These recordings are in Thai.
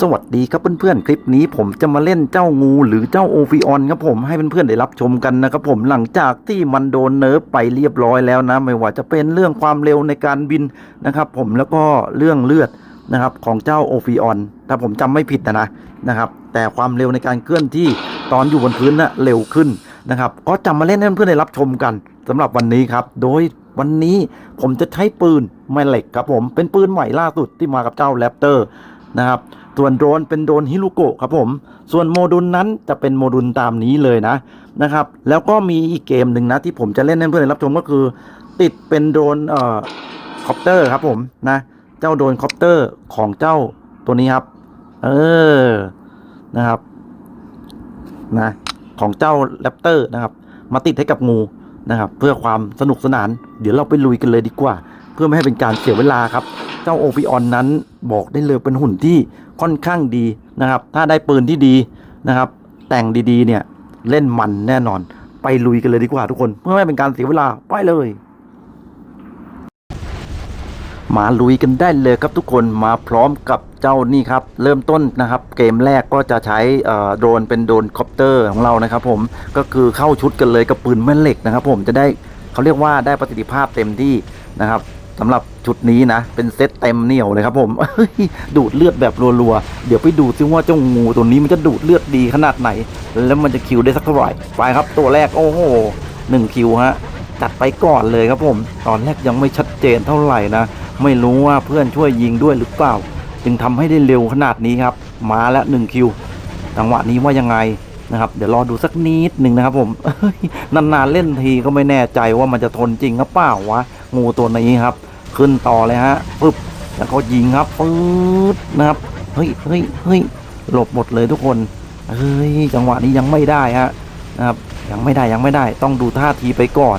สวัสดีครับเพื่อนๆ คลิปนี้ผมจะมาเล่นเจ้างูหรือเจ้าโอฟิออนครับผมให้เพื่อนๆได้รับชมกันนะครับผมหลังจากที่มันโดนเนิร์ฟไปเรียบร้อยแล้วนะ ไม่ว่าจะเป็นเรื่องความเร็วในการบินนะครับผมแล้วก็เรื่องเลือดนะครับของเจ้าโอฟิออนถ้าผมจำไม่ผิดนะนะนะครับ แต่ความเร็วในการเคลื่อนที่ตอนอยู่บนพื้นนะ่ะเร็วขึ้นนะครับ ก็จำมาเล่นให้เพื่อนๆได้รับชมกันสำหรับวันนี้ครับ โดยวันนี้ผมจะใช้ปืนแม่เหล็กครับผมเป็นปืนใหม่ล่าสุดที่มากับเจ้าแรปเตอร์นะครับ ส่วนโดรนเป็นโดรนฮิรุโกะครับผม ส่วนโมดูลนั้นจะเป็นโมดูลตามนี้เลยนะนะครับ แล้วก็มีอีกเกมหนึ่งนะที่ผมจะเล่นให้เพื่อนรับชมก็คือ ติดเป็นโดรนเอ่อคอปเตอร์ครับผมนะเจ้าโดรนคอปเตอร์ของเจ้าตัวนี้ครับ เออนะครับนะของเจ้าแรปเตอร์นะครับ มาติดให้กับงูนะครับ เพื่อความสนุกสนาน เดี๋ยวเราไปลุยกันเลยดีกว่า เพื่อไม่ให้เป็นการเสียเวลาครับ เจ้าโอฟิออนนั้นบอกได้เลยเป็นหุ่นที่ค่อนข้างดีนะครับ ถ้าได้ปืนที่ดีนะครับ แต่งดีๆเนี่ยเล่นมันแน่นอน ไปลุยกันเลยดีกว่าทุกคน เพื่อไม่ให้เป็นการเสียเวลาไปเลยมาลุยกันได้เลยครับทุกคนมาพร้อมกับเจ้านี่ครับ เริ่มต้นนะครับ เกมแรกก็จะใช้โดรนเป็นโดรนคอปเตอร์ของเรานะครับ ผมก็คือเข้าชุดกันเลยกับปืนแม่เหล็กนะครับ ผมจะได้เขาเรียกว่าได้ประสิทธิภาพเต็มที่นะครับ สำหรับชุดนี้นะ เป็นเซตเต็มเหนียวเลยครับผมดูดเลือดแบบรัวๆ เดี๋ยวไปดูซิว่าเจ้างูตัวนี้มันจะดูดเลือดดีขนาดไหน แล้วมันจะคิวได้สักเท่าไหร่ไปครับ ตัวแรกโอ้โหหนึ่งคิวฮะจัดไปก่อนเลยครับผม ตอนแรกยังไม่ชัดเจนเท่าไหร่นะ ไม่รู้ว่าเพื่อนช่วยยิงด้วยหรือเปล่า จึงทำให้ได้เร็วขนาดนี้ครับ มาแล้วหนึ่งคิวจังหวะนี้ว่ายังไงนะครับเดี๋ยวรอดูสักนิดหนึ่งนะครับผมนานๆเล่นทีก็ไม่แน่ใจว่ามันจะทนจริงหรือเปล่าวะ งูตัวนี้ครับ ขึ้นต่อเลยฮะปึ๊บแล้วก็ยิงครับปื๊ดนะครับเฮ้ยเฮ้ยเฮ้ยหลบหมดเลยทุกคนเฮ้ยจังหวะนี้ยังไม่ได้ฮะนะครับยังไม่ได้ยังไม่ได้ ต้องดูท่าทีไปก่อน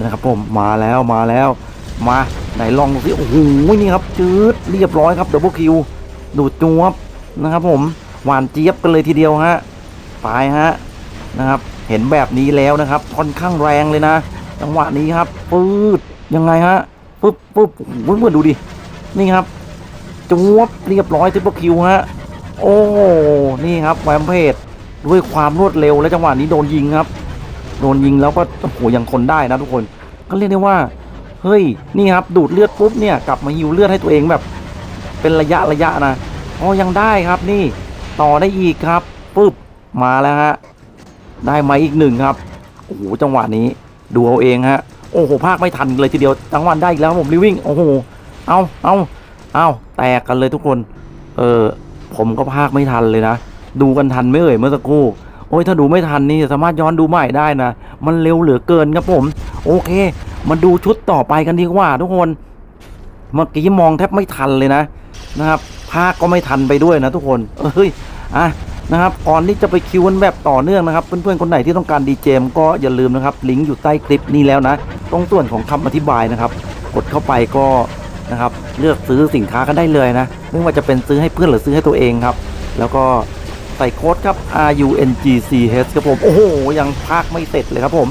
นะครับผมมาแล้วมาแล้ว มาไหนลองดูสิโอ้โหนี่ครับจืดเรียบร้อยครับดับเบิลคิวดูดจวบนะครับผมหวานเจี๊ยบกันเลยทีเดียวฮะไปฮะนะครับ เห็นแบบนี้แล้วนะครับค่อนข้างแรงเลยนะ จังหวะนี้ครับปื๊ด ยังไงฮะปึ๊บปึ๊บโอ้โหเพื่อนๆดูดิ นี่ครับจวบเรียบร้อยทิปเปิลคิวฮะ โอ้ นี่ครับแวมเพจด้วยความรวดเร็วและจังหวะนี้โดนยิงครับ โดนยิงแล้วก็โอ้โหยังทนได้นะทุกคน ก็เรียกได้ว่า เฮ้ย นี่ครับ ดูดเลือดปุ๊บเนี่ยกลับมาฮิวเลือดให้ตัวเองแบบ เป็นระยะระยะนะอ๋อยังได้ครับนี่ต่อได้อีกครับปุ๊บมาแล้วฮะได้มาอีกหนึ่งครับโอ้โหจังหวะนี้ดูเอาเองฮะ โอ้โหภาคไม่ทันเลยทีเดียวจังหวะได้อีกแล้วผมรีวิ่งโอ้โหเอาเอาเอาแตกกันเลยทุกคน เออผมก็ภาคไม่ทันเลยนะ ดูกันทันไม่เอ่ยเมื่อสักครู่โอ้ยถ้าดูไม่ทันนี่สามารถย้อนดูใหม่ได้นะ มันเร็วเหลือเกินครับผม โอเค มาดูชุดต่อไปกันดีกว่า ทุกคนเมื่อกี้มองแทบไม่ทันเลยนะนะครับภาคก็ไม่ทันไปด้วยนะทุกคนเอ้ยอะ นะครับก่อนที่จะไปคิวกันแบบต่อเนื่องนะครับ เพื่อนๆคนไหนที่ต้องการดีเจมก็อย่าลืมนะครับลิงก์อยู่ใต้คลิปนี้แล้วนะ ตรงส่วนของคำอธิบายนะครับ กดเข้าไปก็นะครับเลือกซื้อสินค้ากันได้เลยนะ ไม่ว่าจะเป็นซื้อให้เพื่อนหรือซื้อให้ตัวเองครับ แล้วก็ใส่โค้ดครับ R U N G C H ครับผม โอ้โห ยังภาคไม่เสร็จเลยครับผม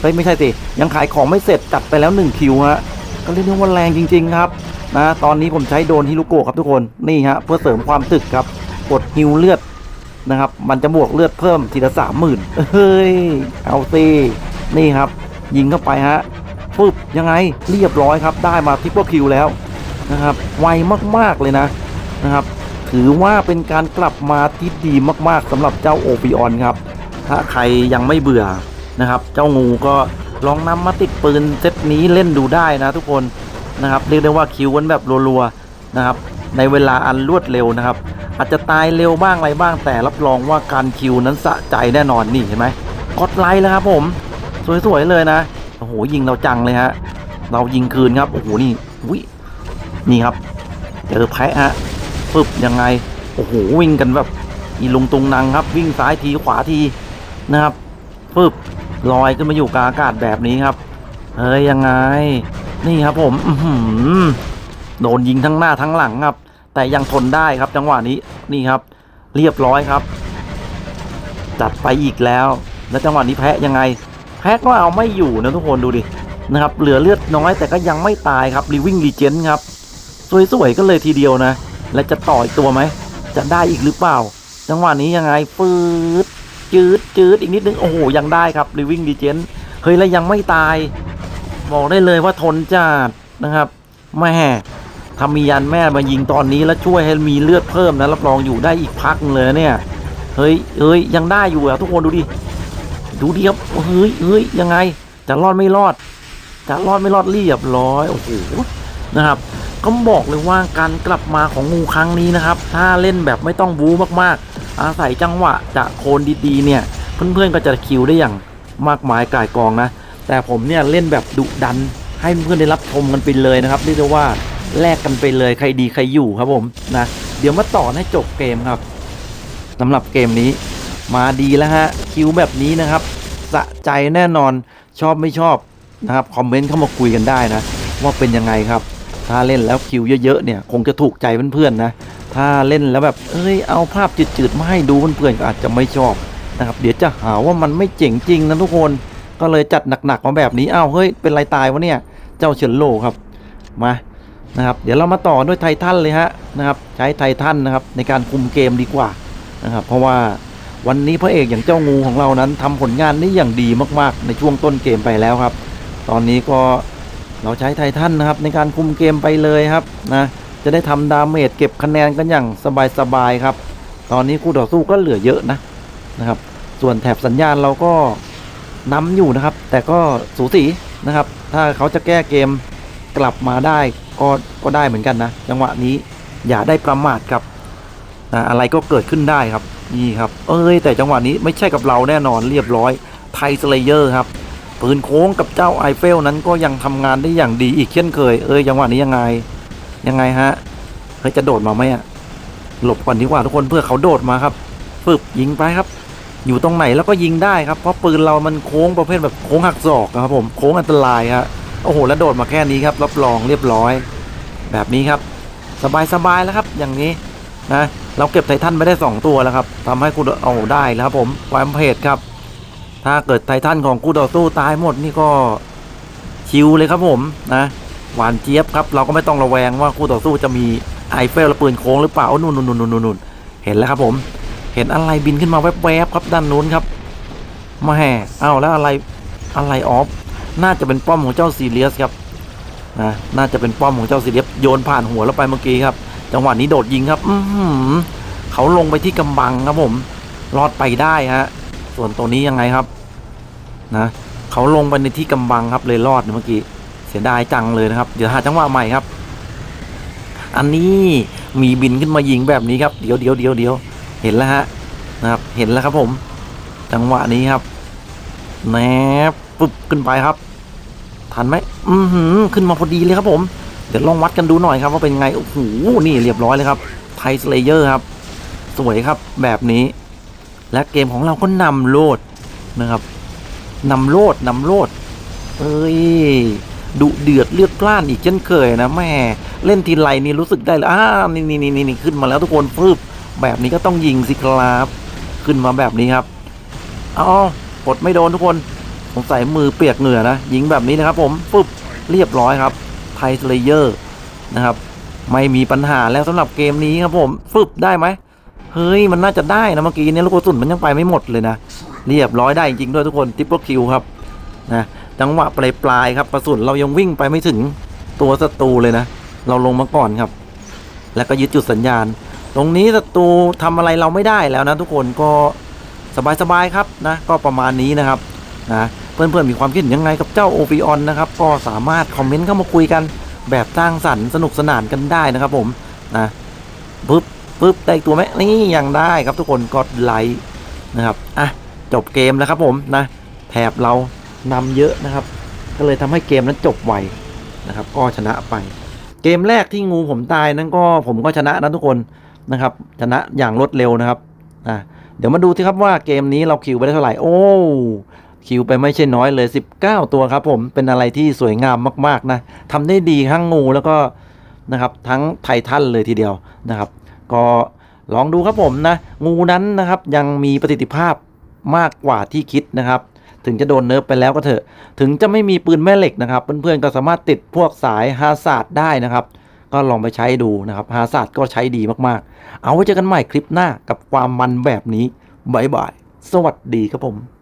เฮ้ยไม่ใช่สิยังขายของไม่เสร็จจัดไปแล้ว1คิวฮะก็เรียกว่าแรงจริง ๆ ครับนะตอนนี้ผมใช้โดนฮิรุโกะครับทุกคนนี่ฮะเพื่อเสริมความตึกครับกดฮิวเลือด นะครับ มันจะบวกเลือดเพิ่มทีละสามหมื่นเฮ้ย เอาสินี่ครับ ยิงเข้าไปฮะปึ๊บยังไงเรียบร้อยครับ ได้มาทิปเปิลคิวแล้วนะครับ ไวมากๆเลยนะนะครับ ถือว่าเป็นการกลับมาที่ดีมากๆสำหรับเจ้าโอปิออนครับ ถ้าใครยังไม่เบื่อนะครับ เจ้างูก็ลองนำมาติดปืนเซตนี้เล่นดูได้นะทุกคนนะครับ เรียกได้ว่าคิวกันแบบรัวๆนะครับ ในเวลาอันรวดเร็วนะครับ อาจจะตายเร็วบ้างอะไรบ้างแต่รับรองว่าการคิวนั้นสะใจแน่นอนนี่เห็นไหมกดไลค์แล้วครับผม สวยๆเลยนะโอ้โหยิงเราจังเลยฮะเรายิงคืนครับโอ้โหนี่วินี่ครับเจอแพะฮะปึ๊บยังไงโอ้โหวิ่งกันแบบอีลุงตุงนังครับ วิ่งซ้ายทีขวาทีนะครับปึ๊บลอยขึ้นมาอยู่กลางอากาศแบบนี้ครับเฮ้ยยังไง นี่ครับผมอืโดนยิงทั้งหน้าทั้งหลังครับ แต่ยังทนได้ครับจังหวะนี้นี่ครับ เรียบร้อยครับ จัดไปอีกแล้ว แล้วจังหวะนี้แพะยังไง แพะก็เอาไม่อยู่นะทุกคนดูดินะครับเหลือเลือดน้อยแต่ก็ยังไม่ตายครับรีวิ่งรีเจนครับสวยๆก็เลยทีเดียวนะ และจะต่ออีกตัวไหมจะได้อีกหรือเปล่า จังหวะนี้ยังไงปืดจืดจืดอีกนิดนึงโอ้โหยังได้ครับ living legend เฮ้ยแล้วยังไม่ตาย บอกได้เลยว่าทนจัดนะครับแม่ ทำมียันแม่มายิงตอนนี้แล้วช่วยให้มีเลือดเพิ่มนะรับรองอยู่ได้อีกพักเลยเนี่ย เฮ้ยเฮ้ยยังได้อยู่อะทุกคนดูดิ ดูดิครับเฮ้ยเฮ้ยยังไง จะรอดไม่รอด จะรอดไม่รอดเรียบร้อยโอ้โหนะครับก็บอกเลยว่าการกลับมาของงูครั้งนี้นะครับ ถ้าเล่นแบบไม่ต้องบู๊มากๆ อาศัยจังหวะจะโคนดีๆเนี่ยเพื่อนๆก็จะคิวได้อย่างมากมายกายกองนะ แต่ผมเนี่ยเล่นแบบดุดันให้เพื่อนได้รับชมกันไปเลยนะครับเรียกได้ว่า แลกกันไปเลยใครดีใครอยู่ครับผมนะ เดี๋ยวมาต่อให้จบเกมครับสำหรับเกมนี้มาดีแล้วฮะคิวแบบนี้นะครับสะใจแน่นอนชอบไม่ชอบนะครับคอมเมนต์เข้ามาคุยกันได้นะ ว่าเป็นยังไงครับ ถ้าเล่นแล้วคิวเยอะๆเนี่ยคงจะถูกใจเพื่อนๆนะ ถ้าเล่นแล้วแบบเอ้ยเอาภาพจืดๆมาให้ดูเพื่อนๆก็อาจจะไม่ชอบนะครับเดี๋ยวจะหาว่ามันไม่เจ๋งจริงนะทุกคนก็เลยจัดหนักๆมาแบบนี้อ้าวเฮ้ยเป็นไรตายวะเนี่ย เจ้าเฉินโลครับมา นะครับ เดี๋ยวเรามาต่อด้วยไททันเลยฮะนะครับ ใช้ไททันนะครับในการคุมเกมดีกว่านะครับ เพราะว่าวันนี้พระเอกอย่างเจ้างูของเรานั้นทำผลงานได้อย่างดีมากๆ ในช่วงต้นเกมไปแล้วครับ ตอนนี้ก็เราใช้ไททันนะครับ ในการคุมเกมไปเลยครับนะจะได้ทำดาเมจเก็บคะแนนกันอย่างสบายๆครับ ตอนนี้คู่ต่อสู้ก็เหลือเยอะนะนะครับ ส่วนแถบสัญญาณเราก็นำอยู่นะครับ แต่ก็สูสีนะครับ ถ้าเขาจะแก้เกมกลับมาได้ ก็ก็ได้เหมือนกันนะ จังหวะนี้อย่าได้ประมาทครับนะอะไรก็เกิดขึ้นได้ครับนี่ครับ เอ้ย แต่จังหวะนี้ไม่ใช่กับเราแน่นอนเรียบร้อยไทสเลเยอร์ครับปืนโค้งกับเจ้าไอเฟลนั้นก็ยังทำงานได้อย่างดีอีกเช่นเคย เอ้ยจังหวะนี้ยังไงยังไงฮะเฮ้ยจะโดดมาไหมอะหลบก่อนดีกว่าทุกคนเพื่อเขาโดดมาครับฟึบยิงไปครับ อยู่ตรงไหนแล้วก็ยิงได้ครับเพราะปืนเรามันโค้งประเภทแบบโค้งหักศอกนะครับผมโค้งอันตรายฮะ โอ้โหแล้วโดดมาแค่นี้ครับรับรองเรียบร้อย แบบนี้ครับ สบายๆแล้วครับ อย่างนี้นะเราเก็บไททันไปได้ 2 ตัวแล้วครับทำให้กูเอาได้แล้วครับผมแวมเพจครับ ถ้าเกิดไททันของกูต่อสู้ตายหมดนี่ก็ชิวเลยครับผมนะหวานเจี๊ยบครับ เราก็ไม่ต้องระแวงว่าคู่ต่อสู้จะมีไอเฟลและปืนโค้งหรือเปล่านู่นนู่นนู่นนู่นนุนเห็นแล้วครับผม เห็นอะไรบินขึ้นมาแวบๆครับด้านนู้นครับมาแห่เอาแล้วอะไรอะไรออฟ น่าจะเป็นป้อมของเจ้าซีเรียสครับนะน่าจะเป็นป้อมของเจ้าซีเรียสโยนผ่านหัวเราไปเมื่อกี้ครับ จังหวะนี้โดดยิงครับ อืเขาลงไปที่กำบังครับผมรอดไปได้ฮะส่วนตัวนี้ยังไงครับ นะเขาลงไปในที่กำบังครับเลยรอดเมื่อกี้เสียดายจังเลยนะครับ เดี๋ยวหาจังหวะใหม่ครับ อันนี้มีบินขึ้นมายิงแบบนี้ครับ เดี๋ยวเดี๋ยวเดี๋ยวเดี๋ยวเห็นแล้วฮะนะครับ เห็นแล้วครับผม จังหวะนี้ครับแนบปุ๊บขึ้นไปครับ ทันไหมอือหือขึ้นมาพอดีเลยครับผม เดี๋ยวลองวัดกันดูหน่อยครับ ว่าเป็นไง โอ้โห นี่เรียบร้อยเลยครับไทสเลเยอร์ครับ สวยครับแบบนี้ และเกมของเราก็นำโลดนะครับนำโลดนำโลด เอ้ยดุเดือดเลือดพล่านอีกเช่นเคยนะแม่เล่นทีไรนี่รู้สึกได้เลยอ้านี่นี่นี่นี่ขึ้นมาแล้วทุกคนฟึบแบบนี้ก็ต้องยิงสิครับ ขึ้นมาแบบนี้ครับอ๋อกดไม่โดนทุกคน งสัยมือเปียกเหงื่อนะ ยิงแบบนี้นะครับผมฟึบเรียบร้อยครับไทสเลเยอร์นะครับ ไม่มีปัญหาแล้วสำหรับเกมนี้ครับผมฟึบได้ไหมเฮ้ย มันน่าจะได้นะเมื่อกี้เนี่ยลูกกระสุนมันยังไปไม่หมดเลยนะ เรียบร้อยได้จริงด้วยทุกคนทิปเปิลคิวครับนะจังหวะปลายปลายๆครับกระสุนเรายังวิ่งไปไม่ถึงตัวศัตรูเลยนะ เราลงมาก่อนครับ แล้วก็ยึดจุดสัญญาณ ตรงนี้ศัตรูทำอะไรเราไม่ได้แล้วนะ ทุกคนก็สบายๆครับนะ ก็ประมาณนี้นะครับนะ เพื่อนๆมีความคิดยังไงกับเจ้าโอฟิออนนะครับก็สามารถคอมเมนต์เข้ามาคุยกัน แบบสร้างสรรค์สนุกสนานกันได้นะครับผมนะปึ๊บปึ๊บได้ตัวไหมนี่ยังได้ครับทุกคนกดไลค์นะครับอะจบเกมแล้วครับผมนะแถบเรานำเยอะนะครับ ก็เลยทำให้เกมนั้นจบไวนะครับ ก็ชนะไป เกมแรกที่งูผมตายนั้นก็ผมก็ชนะนะทุกคนนะครับ ชนะอย่างรวดเร็วนะครับอะเดี๋ยวมาดูที่ครับว่าเกมนี้เราคิวไปได้เท่าไหร่โอ้ คิวไปไม่ใช่น้อยเลย 19 ตัวครับผมเป็นอะไรที่สวยงามมากๆนะทำได้ดีทั้งงูแล้วก็นะครับทั้งไททันเลยทีเดียวนะครับ ก็ลองดูครับผมนะ งูนั้นนะครับยังมีประสิทธิภาพมากกว่าที่คิดนะครับ ถึงจะโดนเนิร์ฟไปแล้วก็เถอะ ถึงจะไม่มีปืนแม่เหล็กนะครับ เพื่อนๆก็สามารถติดพวกสายฮาซาร์ดได้นะครับ ก็ลองไปใช้ดูนะครับฮาศาสตร์ก็ใช้ดีมากๆ เอาไว้เจอกันใหม่คลิปหน้ากับความมันแบบนี้บายบายสวัสดีครับผม